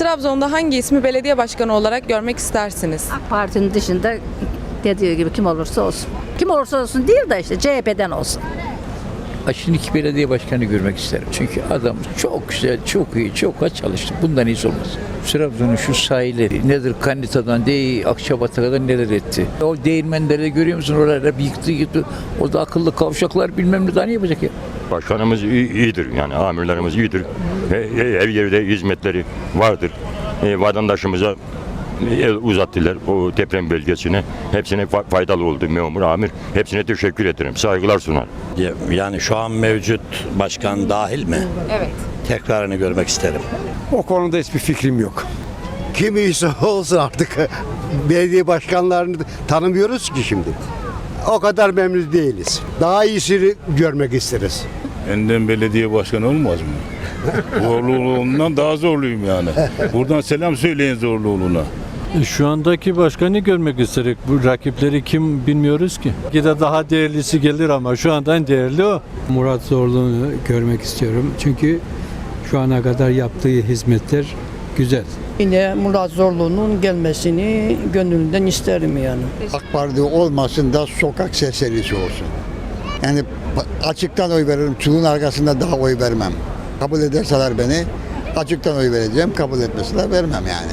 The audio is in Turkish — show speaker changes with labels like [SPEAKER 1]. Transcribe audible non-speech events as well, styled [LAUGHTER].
[SPEAKER 1] Trabzon'da hangi ismi belediye başkanı olarak görmek istersiniz?
[SPEAKER 2] AK Parti'nin dışında dediği gibi kim olursa olsun. Kim olursa olsun değil de işte CHP'den olsun.
[SPEAKER 3] Şimdiki belediye başkanı görmek isterim. Çünkü adam çok güzel, çok iyi, çok kaç çalıştı. Bundan iyisi olmaz. Trabzon'un şu sahilleri nedir Kanita'dan değil Akçabat'a kadar neler etti. O değirmenleri görüyor musun? Oralara bir yıktı yıktı. Orada akıllı kavşaklar bilmem ne daha ne yapacak ya.
[SPEAKER 4] Başkanımız iyi- iyidir yani amirlerimiz iyidir. E, Her yerde hizmetleri vardır. E, Vatandaşımıza uzattılar o deprem bölgesine. Hepsine fa- faydalı oldu memur amir. Hepsine teşekkür ederim. Saygılar sunar.
[SPEAKER 5] Ya- Yani şu an mevcut başkan dahil mi?
[SPEAKER 1] Evet.
[SPEAKER 5] Tekrarını görmek isterim.
[SPEAKER 6] O konuda hiçbir fikrim yok.
[SPEAKER 7] Kim iyisi olsun artık. Belediye başkanlarını tanımıyoruz ki şimdi. O kadar memnun değiliz. Daha iyisini görmek isteriz.
[SPEAKER 8] Benden belediye başkanı olmaz mı? [LAUGHS] Zorluğundan daha zorluyum yani. Buradan selam söyleyin Zorluğlu'na.
[SPEAKER 9] Şu andaki başkanı görmek isterik. Bu rakipleri kim bilmiyoruz ki. Gide daha değerlisi gelir ama şu anda en değerli o.
[SPEAKER 10] Murat Zorlu'nu görmek istiyorum. Çünkü şu ana kadar yaptığı hizmetler güzel.
[SPEAKER 11] Yine Murat Zorlu'nun gelmesini gönlümden isterim yani.
[SPEAKER 7] AK Parti olmasın da sokak seslerisi olsun. Yani açıktan oy veririm. Çuğun arkasında daha oy vermem. Kabul ederseler beni açıktan oy vereceğim. Kabul etmeseler vermem yani.